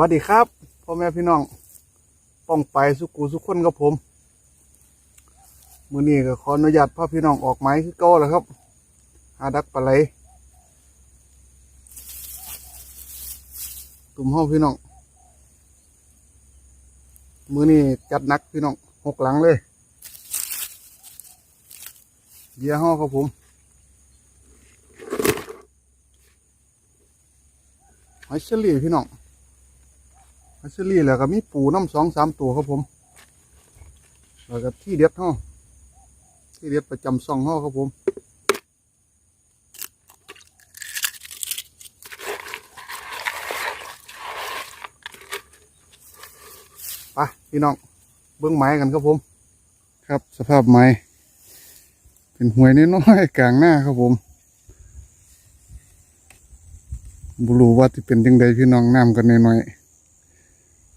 วัสดีครับพ่อแม่พี่น้อง ป้องไปสุกูสุขคนกับผมมือนี้ก็ขออนุญาตพ่อพี่น้องออกไม้คือเก้าแล้วครับหาดักปลาไหลตุ่มห้องพี่น้องมือนี้จัดนักพี่น้องหกหลังเลยเบียห้อครับผมหอยเชอรี่ยพี่น้อง อัชลี่แล้วก็มีปูน้ำสองสามตัวครับผมแล้วก็ที่เด็ดห้อที่เด็ดประจำซองห้อครับผมไปพี่น้องเบิ้องไม้กันครับผม ครับสภาพไม้เป็นหวยน้อยๆกลางหน้าครับผมบรูว่าที่เป็นยังไงพี่น้องน้ำกันน้อยๆ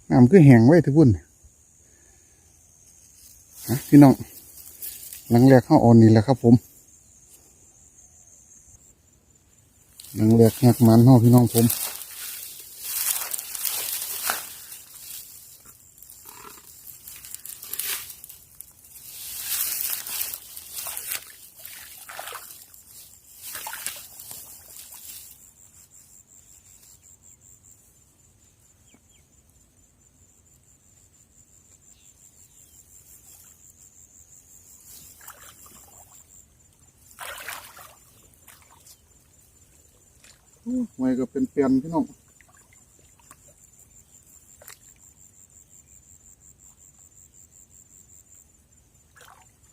น้ำคือแห้งไว้ทุกพุ่นฮะพี่น้อง หลังแรกเข้าอ่อนนี่แหละครับผม หลังแรกหักมันเฮาพี่น้องผม ไมก็เป็นเปลี่ยนพี่น้อง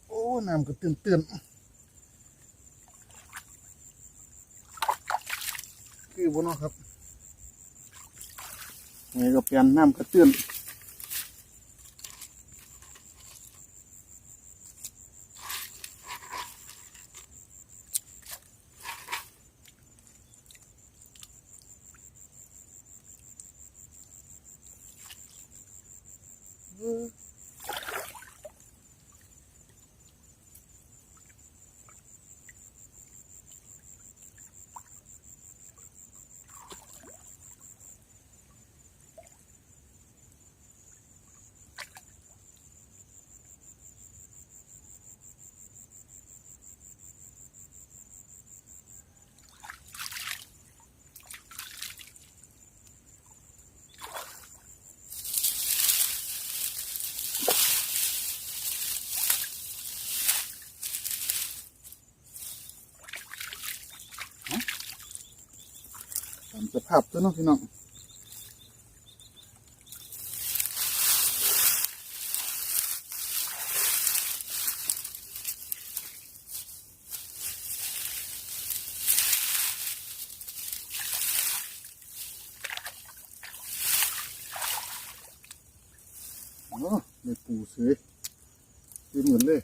โอ้น้ำก็เตือนเตือนคือบนเนาะครับไงก็เปลี่ยนน้ำก็เตือน ต สภาพตัวน้องพี่น้องโอ้ในปูเสยคือเหมือนเลย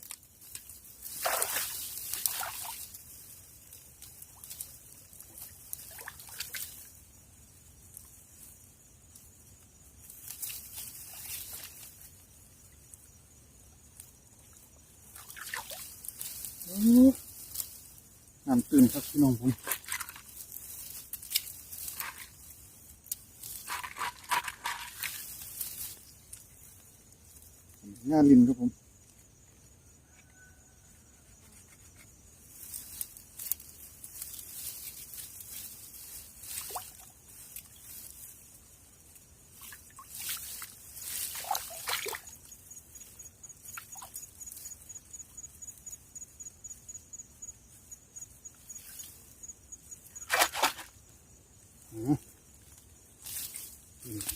โอ้น้ำตื่น ครับพี่น้องผมงานลินครับผม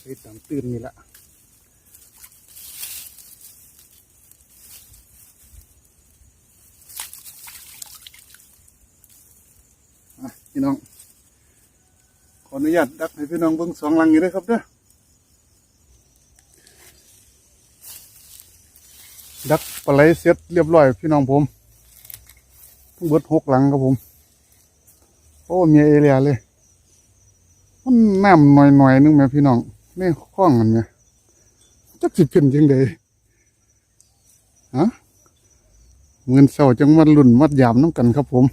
ไปตามตื่นนี่ละอะพี่น้อง ขออนุญาตดักให้พี่น้องเบิ่งสองลังอยู่ด้วยครับเด้อดักปลาไหลเสร็จเรียบร้อยพี่น้องผมทั้งเบิดหกหลังครับผม โอ้มีเอเรียเลย มันน้ำหน่อยหน่อยๆนึงแม่พี่น้อง ในคล้องกันไหมจักสิเป็นจังไดฮะเงินเศร้าจังมัดลุ่นมัดยามน้ำกันครับผม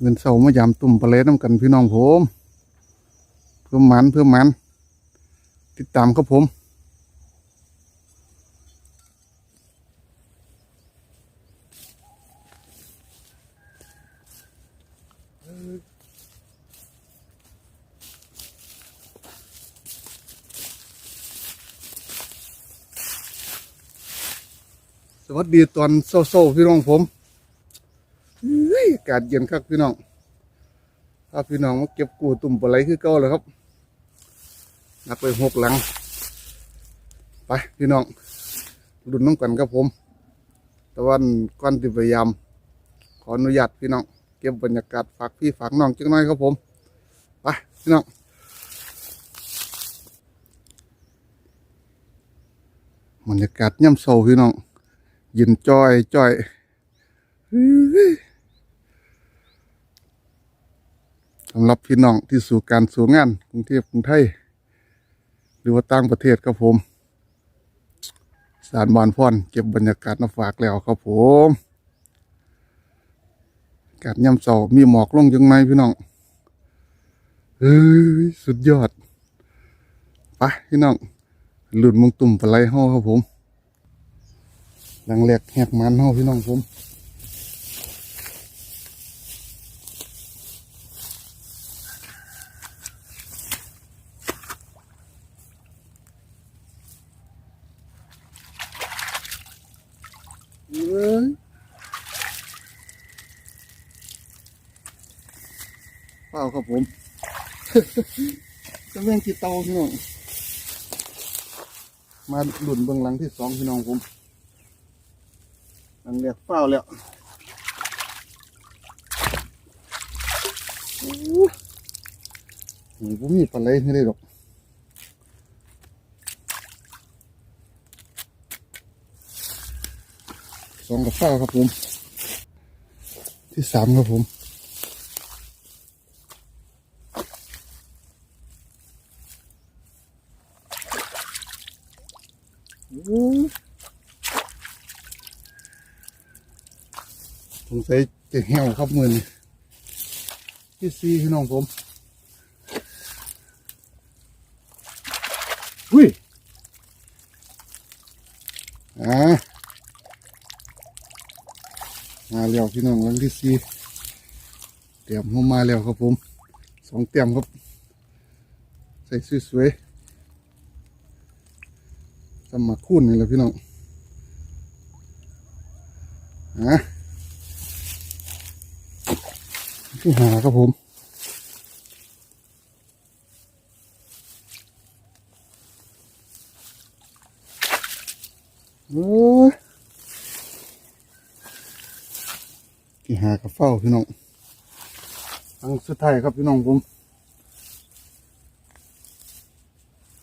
เงินเสามายามตุ่มปลาไหลน้ำกันพี่น้องผม เพิ่มมันเพิ่มมัน ติดตามครับผม สวัสดีตอนเศร้าๆพี่น้องผมอากาศเย็นครับพี่น้องพาพี่น้องมาเก็บกูตุ่มปลาไหลคือเก่าเลยครับนักไปหกหลัง ไปพี่น้องดุนน้องกันครับผม แต่วันก่อนที่พยายาม ขออนุญาตพี่น้องเก็บบรรยากาศฝากพี่ฝากน้องจังน้อยครับผม ไปพี่น้องบรรยากาศย่ำเศร้าพี่น้อง ยินจ้อยจ้อยสำหรับพี่น้องที่สู่การสู่งานกรุงเทพกรุงไทย หรือว่าต่างประเทศครับผม สารบานพรเก็บบรรยากาศมาฝากแล้วครับผมกาศย่ำเสามีหมอกลงยังไงพี่น้องเฮ้ยสุดยอด ไปพี่น้องหลุดมงตุ่มปลาไหลห้อครับผม หลังแหลกแหกมันเฮาพี่น้องผมเอ้ยเปล่าครับผมจะแม่งกี่เตาพี่น้อง มาหลุนเบื้องหลังที่สองพี่น้องผม อันเรียกเฝ้าแล้วโอ้โหนี่ผมมีปลาไหลไม่ได้หรอกสองกับเฝ้าครับผม ที่สามครับผมโอ้โห สงสัยจะเหี่ยวครับมือนี่ที่ซีพี่น้องผมอุ้ยอ่ามาแล้วพี่น้องวันที่ซีเตรียมเข้ามาแล้วครับผมสองเตรียมครับ ใส่สวยๆสมัครคุณนี่แหละพี่น้องอะ ที่หาครับผมโอ้ที่หากับเฝ้าพี่น้องอังสุดท้ายครับพี่น้องผม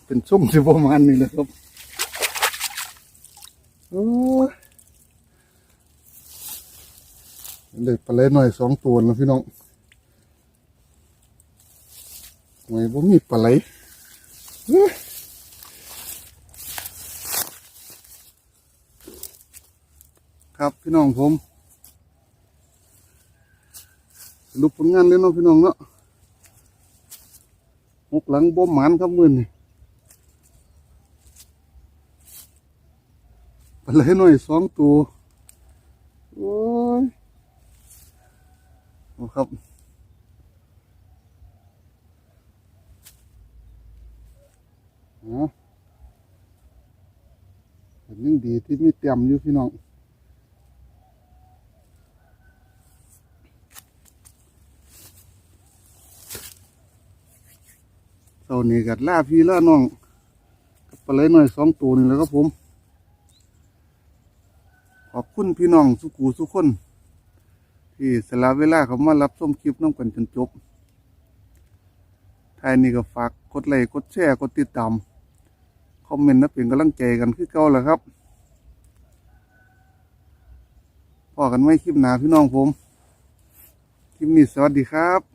เป็นส้มสิประมาณนี้เลยครับโอ้เด็กปลาเล็หน่อยสองตัวแล้วพี่น้อง หน่อยบ่มีปลาไหลครับพี่น้องผมสรุปผลงานเลยเนาะพี่น้องเนาะหกหลังบ่หมานครับมือนี่ปลาไหลหน่อยสองตัว โอ้ยโอครับ อ๋อเป็นยังดีที่ไม่เตรียมอยู่พี่น้องเท่านี้กัดล่าพี่ล่าน้องปลาไหลหน่อยสองตัวนี่แล้วครับผม ขอบคุณพี่น้องสุกูสุคน ที่สละเวลาเขามารับชมคลิปน้องกันจนจบท้ายนี้ก็ฝากกดไลค์กดแชร์กดติดตาม คอมเมนต์นะเป็นกำลังใจกันคือเก่าแหละครับพอกันไม่คลิปหนาพี่น้องผม คลิปนี้สวัสดีครับ